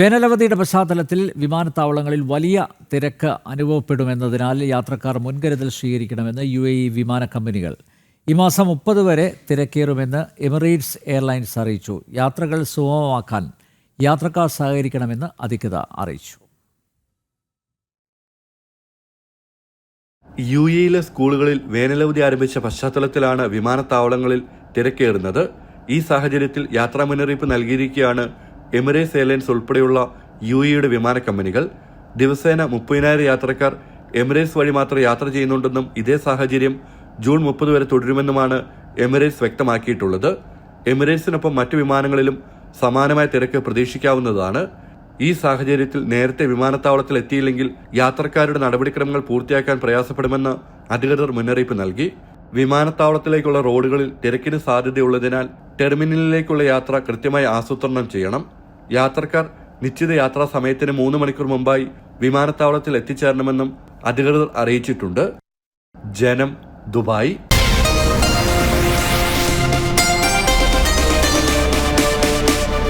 വേനലവധിയുടെ പശ്ചാത്തലത്തിൽ വിമാനത്താവളങ്ങളിൽ വലിയ തിരക്ക് അനുഭവപ്പെടുമെന്നതിനാൽ യാത്രക്കാർ മുൻകരുതൽ സ്വീകരിക്കണമെന്ന് യു എ ഇ വിമാന കമ്പനികൾ. ഈ മാസം മുപ്പത് വരെ തിരക്കേറുമെന്ന് എമിറേറ്റ്സ് എയർലൈൻസ് അറിയിച്ചു. യാത്രകൾ സുഗമമാക്കാൻ യാത്രക്കാർ സഹകരിക്കണമെന്ന് അധികൃതർ അറിയിച്ചു. യു എയിലെ സ്കൂളുകളിൽ വേനലവധി ആരംഭിച്ച പശ്ചാത്തലത്തിലാണ് വിമാനത്താവളങ്ങളിൽ തിരക്കേറുന്നത്. ഈ സാഹചര്യത്തിൽ യാത്രാ മുന്നറിയിപ്പ് നൽകിയിരിക്കുകയാണ് എമിറേറ്റ്സ് എയർലൈൻസ് ഉൾപ്പെടെയുള്ള യു ഇയുടെ വിമാന കമ്പനികൾ ദിവസേന മുപ്പതിനായിരം യാത്രക്കാർ എമിറേറ്റ്സ് വഴി മാത്രം യാത്ര ചെയ്യുന്നുണ്ടെന്നും ഇതേ സാഹചര്യം ജൂൺ മുപ്പത് വരെ തുടരുമെന്നുമാണ് എമിറേറ്റ്സ് വ്യക്തമാക്കിയിട്ടുള്ളത്. എമിറേറ്റ്സിനൊപ്പം മറ്റു വിമാനങ്ങളിലും സമാനമായ തിരക്ക് പ്രതീക്ഷിക്കാവുന്നതാണ്. ഈ സാഹചര്യത്തിൽ നേരത്തെ വിമാനത്താവളത്തിൽ എത്തിയില്ലെങ്കിൽ യാത്രക്കാരുടെ നടപടിക്രമങ്ങൾ പൂർത്തിയാക്കാൻ പ്രയാസപ്പെടുമെന്ന് അധികൃതർ മുന്നറിയിപ്പ് നൽകി. വിമാനത്താവളത്തിലേക്കുള്ള റോഡുകളിൽ തിരക്കിന് സാധ്യതയുള്ളതിനാൽ ടെർമിനലിലേക്കുള്ള യാത്ര കൃത്യമായി ആസൂത്രണം ചെയ്യണം. യാത്രക്കാർ നിശ്ചിത യാത്രാ സമയത്തിന് മൂന്ന് മണിക്കൂർ മുമ്പായി വിമാനത്താവളത്തിൽ എത്തിച്ചേരണമെന്നും അധികൃതർ അറിയിച്ചിട്ടുണ്ട്. ജനം ദുബായ്.